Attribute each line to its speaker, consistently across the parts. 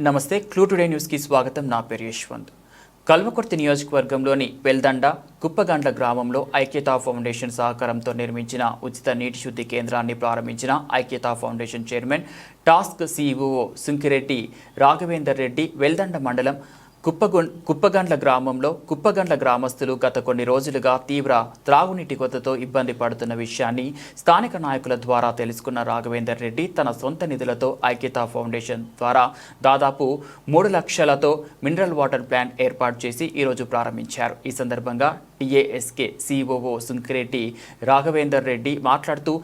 Speaker 1: నమస్తే clue today న్యూస్కి స్వాగతం. నా పేరు యశ్వంత్. కల్వకుర్తి నియోజకవర్గంలోని వెల్దండ కుప్పగండ్ల గ్రామంలో ఐక్యతా ఫౌండేషన్ సహకారంతో నిర్మించిన ఉచిత నీటి శుద్ధి కేంద్రాన్ని ప్రారంభించిన ఐక్యతా foundation chairman TASK CEO Sunkireddy Raghavender Reddy Veldanda మండలం కుప్పగొం కుప్పగండ్ల గ్రామంలో కుప్పగండ్ల గ్రామస్తులు గత కొన్ని రోజులుగా తీవ్ర త్రాగునీటి కొరతతో ఇబ్బంది పడుతున్న విషయాన్ని స్థానిక నాయకుల ద్వారా తెలుసుకున్న రాఘవేందర్ రెడ్డి తన సొంత నిధులతో ఐక్యతా ఫౌండేషన్ ద్వారా దాదాపు మూడు లక్షలతో మినరల్ వాటర్ ప్లాంట్ ఏర్పాటు చేసి ఈరోజు ప్రారంభించారు. ఈ సందర్భంగా టీఏఎస్కే సిఓఓ సుంకిరెడ్డి రాఘవేందర్ రెడ్డి మాట్లాడుతూ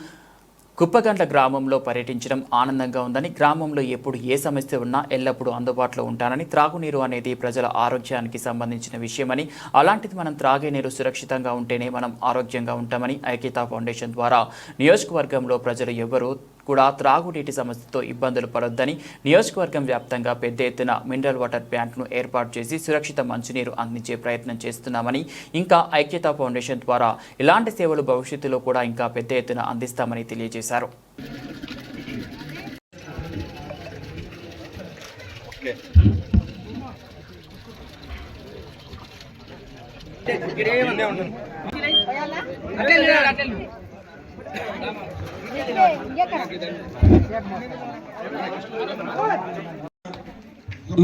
Speaker 1: కుప్పగండ్ల గ్రామంలో పర్యటించడం ఆనందంగా ఉందని గ్రామంలో ఎప్పుడు ఏ సమస్య ఉన్నా ఎల్లప్పుడూ అందుబాటులో ఉంటానని త్రాగునీరు అనేది ప్రజల ఆరోగ్యానికి సంబంధించిన విషయమని అలాంటిది మనం త్రాగే నీరు సురక్షితంగా ఉంటేనే మనం ఆరోగ్యంగా ఉంటామని ఐక్యతా ఫౌండేషన్ ద్వారా. నియోజకవర్గంలో ప్రజలు ఎవరూ కూడా త్రాగునీటి సమస్యతో ఇబ్బందులు పడొద్దని నియోజకవర్గం వ్యాప్తంగా పెద్ద ఎత్తున మినరల్ వాటర్ ప్లాంట్ను ఏర్పాటు చేసి సురక్షిత మంచినీరు అందించే ప్రయత్నం చేస్తున్నామని ఇంకా ఐక్యతా ఫౌండేషన్ ద్వారా ఇలాంటి సేవలు భవిష్యత్తులో కూడా ఇంకా పెద్ద ఎత్తున అందిస్తామని తెలియజేశారు.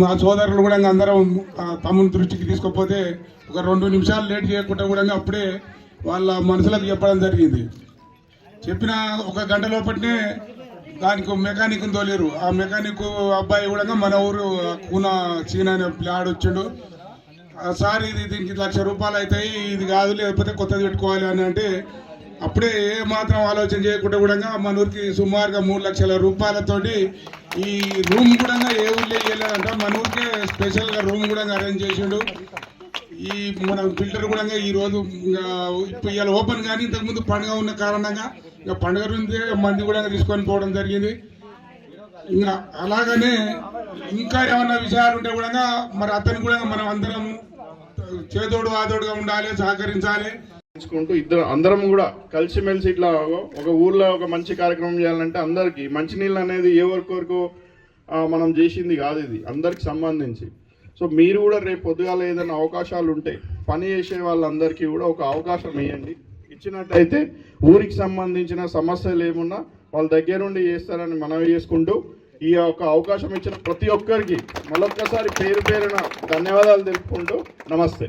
Speaker 2: మా సోదరులు కూడా అందరం తమ్ముని దృష్టికి తీసుకోకపోతే ఒక రెండు నిమిషాలు లేట్ చేయకుండా కూడా అప్పుడే వాళ్ళ మనసులకు చెప్పడం జరిగింది. చెప్పిన ఒక గంట లోపటినే దానికి మెకానిక్ తోలేరు. ఆ మెకానిక్ అబ్బాయి కూడా మన ఊరు కూన చీన అనే ప్లాడ్ వచ్చిండు. ఆ, సార్ ఇది దీనికి లక్ష రూపాయలు అవుతాయి ఇది కాదు లేకపోతే కొత్తది పెట్టుకోవాలి అని అంటే అప్పుడే ఏ మాత్రం ఆలోచన చేయకుండా కూడా మన ఊరికి సుమారుగా మూడు లక్షల రూపాయలతోటి ఈ రూమ్ కూడా ఏ ఊళ్ళో వెళ్ళారంట మన ఊరికే స్పెషల్గా రూమ్ కూడా అరేంజ్ చేసిండు. ఈ మన ఫిల్టర్ కూడా ఈ రోజు ఇప్పుడు ఇవాళ ఓపెన్ కానీ ఇంతకుముందు పండుగ ఉన్న కారణంగా ఇంకా పండుగ నుంచే మంది కూడా తీసుకొని పోవడం జరిగింది. ఇంకా అలాగనే ఇంకా ఏమన్నా విషయాలు ఉంటే కూడా మరి అతను కూడా మనం అందరం చేదోడు ఆదోడుగా ఉండాలి సహకరించాలి.
Speaker 3: తీసుకుంటూ ఇద్దరు అందరం కూడా కలిసిమెలిసి ఇట్లా ఒక ఊర్లో ఒక మంచి కార్యక్రమం చేయాలంటే అందరికీ మంచినీళ్ళు అనేది ఏ వరకు వరకు మనం చేసింది కాదు ఇది. అందరికి సంబంధించి. సో మీరు కూడా రేపు పొద్దుగాల ఏదైనా అవకాశాలు ఉంటాయి పని చేసే వాళ్ళందరికీ కూడా ఒక అవకాశం ఇవ్వండి ఇచ్చినట్టయితే ఊరికి సంబంధించిన సమస్యలు ఏమున్నా వాళ్ళ దగ్గరుండి చేస్తారని మనవి చేసుకుంటూ ఈ యొక్క అవకాశం ఇచ్చిన ప్రతి ఒక్కరికి మరొక్కసారి పేరు పేరున ధన్యవాదాలు తెలుపుకుంటూ నమస్తే.